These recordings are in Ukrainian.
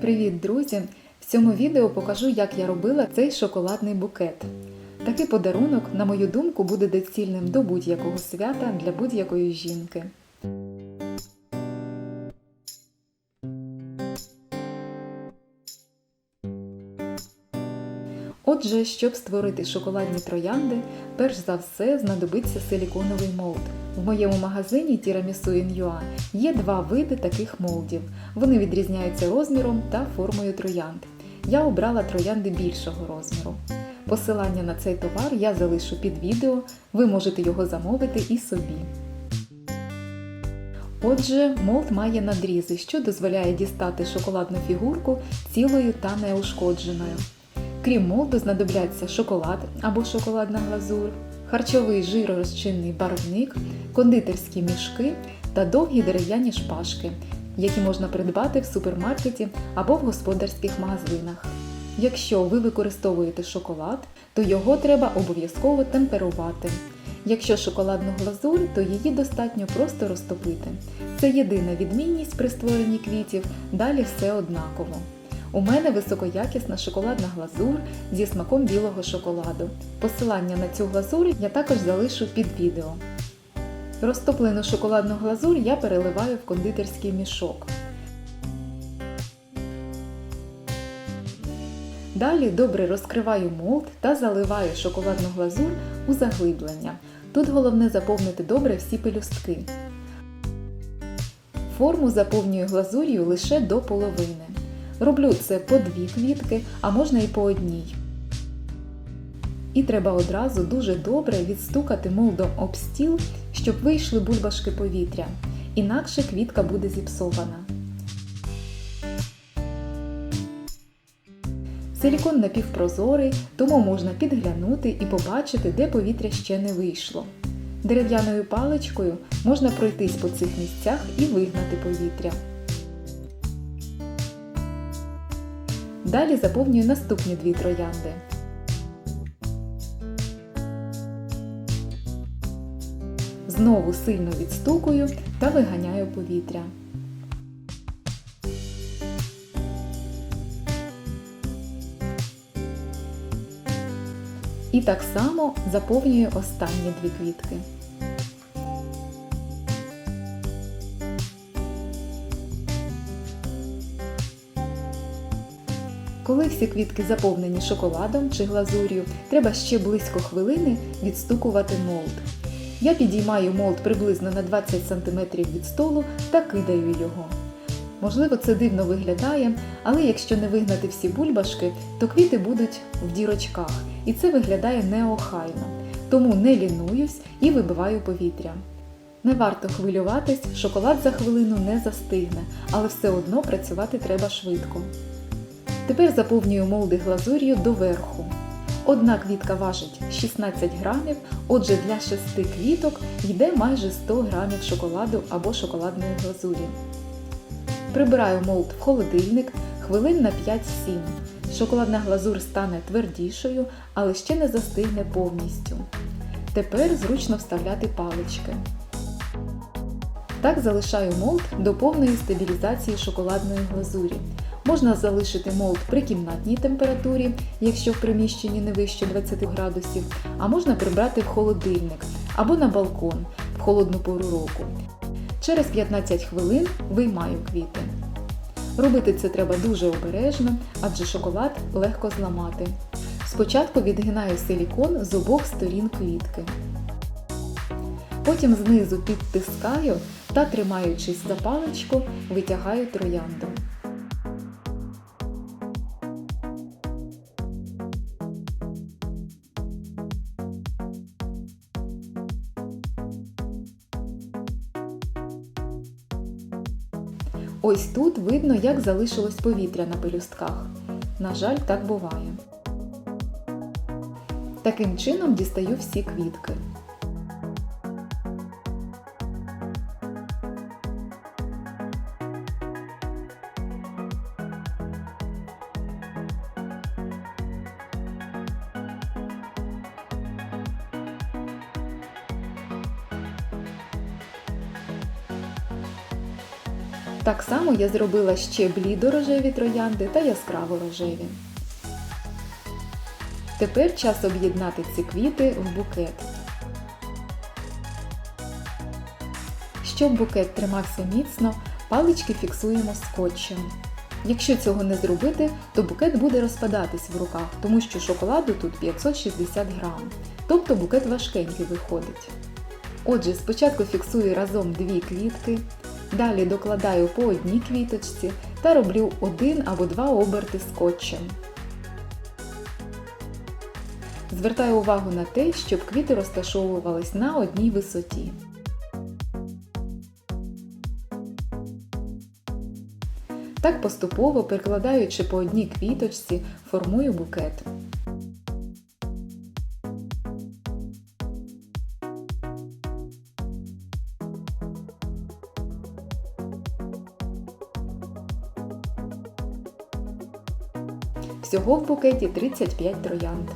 Привіт, друзі! В цьому відео покажу, як я робила цей шоколадний букет. Такий подарунок, на мою думку, буде доцільним до будь-якого свята для будь-якої жінки. Отже, щоб створити шоколадні троянди, перш за все знадобиться силіконовий молд. В моєму магазині Tiramisu in.ua є два види таких молдів. Вони відрізняються розміром та формою троянд. Я обрала троянди більшого розміру. Посилання на цей товар я залишу під відео, ви можете його замовити і собі. Отже, молд має надрізи, що дозволяє дістати шоколадну фігурку цілою та неушкодженою. Крім молду, знадобляться шоколад або шоколадна глазур, харчовий жиророзчинний барвник, кондитерські мішки та довгі дерев'яні шпажки, які можна придбати в супермаркеті або в господарських магазинах. Якщо ви використовуєте шоколад, то його треба обов'язково темперувати. Якщо шоколадну глазур, то її достатньо просто розтопити. Це єдина відмінність при створенні квітів, далі все однаково. У мене високоякісна шоколадна глазур зі смаком білого шоколаду. Посилання на цю глазур я також залишу під відео. Розтоплену шоколадну глазур я переливаю в кондитерський мішок. Далі добре розкриваю молд та заливаю шоколадну глазур у заглиблення. Тут головне заповнити добре всі пелюстки. Форму заповнюю глазур'ю лише до половини. Роблю це по дві квітки, а можна і по одній. І треба одразу дуже добре відстукати молдом об стіл, щоб вийшли бульбашки повітря. Інакше квітка буде зіпсована. Силікон напівпрозорий, тому можна підглянути і побачити, де повітря ще не вийшло. Дерев'яною паличкою можна пройтись по цих місцях і вигнати повітря. Далі заповнюю наступні дві троянди. Знову сильно відстукую та виганяю повітря. І так само заповнюю останні дві квітки. Коли всі квітки заповнені шоколадом чи глазур'ю, треба ще близько хвилини відстукувати молд. Я підіймаю молд приблизно на 20 см від столу та кидаю його. Можливо, це дивно виглядає, але якщо не вигнати всі бульбашки, то квіти будуть в дірочках, і це виглядає неохайно. Тому не лінуюсь і вибиваю повітря. Не варто хвилюватись, шоколад за хвилину не застигне, але все одно працювати треба швидко. Тепер заповнюю молди глазур'ю доверху. Одна квітка важить 16 грамів, отже для 6 квіток йде майже 100 грамів шоколаду або шоколадної глазурі. Прибираю молд в холодильник хвилин на 5-7. Шоколадна глазур стане твердішою, але ще не застигне повністю. Тепер зручно вставляти палички. Так залишаю молд до повної стабілізації шоколадної глазурі. Можна залишити молд при кімнатній температурі, якщо в приміщенні не вище 20 градусів, а можна прибрати в холодильник або на балкон в холодну пору року. Через 15 хвилин виймаю квіти. Робити це треба дуже обережно, адже шоколад легко зламати. Спочатку відгинаю силікон з обох сторін квітки. Потім знизу підтискаю та, тримаючись за паличку, витягаю троянду. Ось тут видно, як залишилось повітря на пелюстках. На жаль, так буває. Таким чином дістаю всі квітки. Так само я зробила ще блідо-рожеві троянди та яскраво рожеві. Тепер час об'єднати ці квіти в букет. Щоб букет тримався міцно, палички фіксуємо скотчем. Якщо цього не зробити, то букет буде розпадатись в руках, тому що шоколаду тут 560 грам, тобто букет важкенький виходить. Отже, спочатку фіксую разом дві квітки, далі докладаю по одній квіточці та роблю один або два оберти скотчем. Звертаю увагу на те, щоб квіти розташовувались на одній висоті. Так поступово, перекладаючи по одній квіточці, формую букет. Всього в букеті 35 троянд.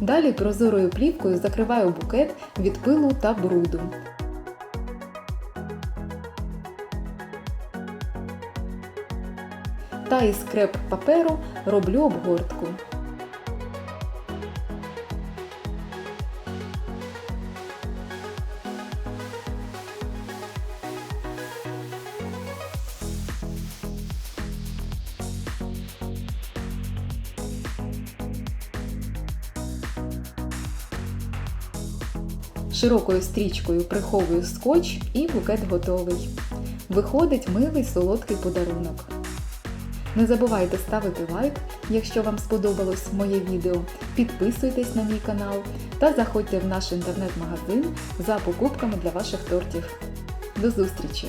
Далі прозорою плівкою закриваю букет від пилу та бруду. Та із креп паперу роблю обгортку. Широкою стрічкою приховую скотч і букет готовий. Виходить милий солодкий подарунок. Не забувайте ставити лайк, якщо вам сподобалось моє відео, підписуйтесь на мій канал та заходьте в наш інтернет-магазин за покупками для ваших тортів. До зустрічі!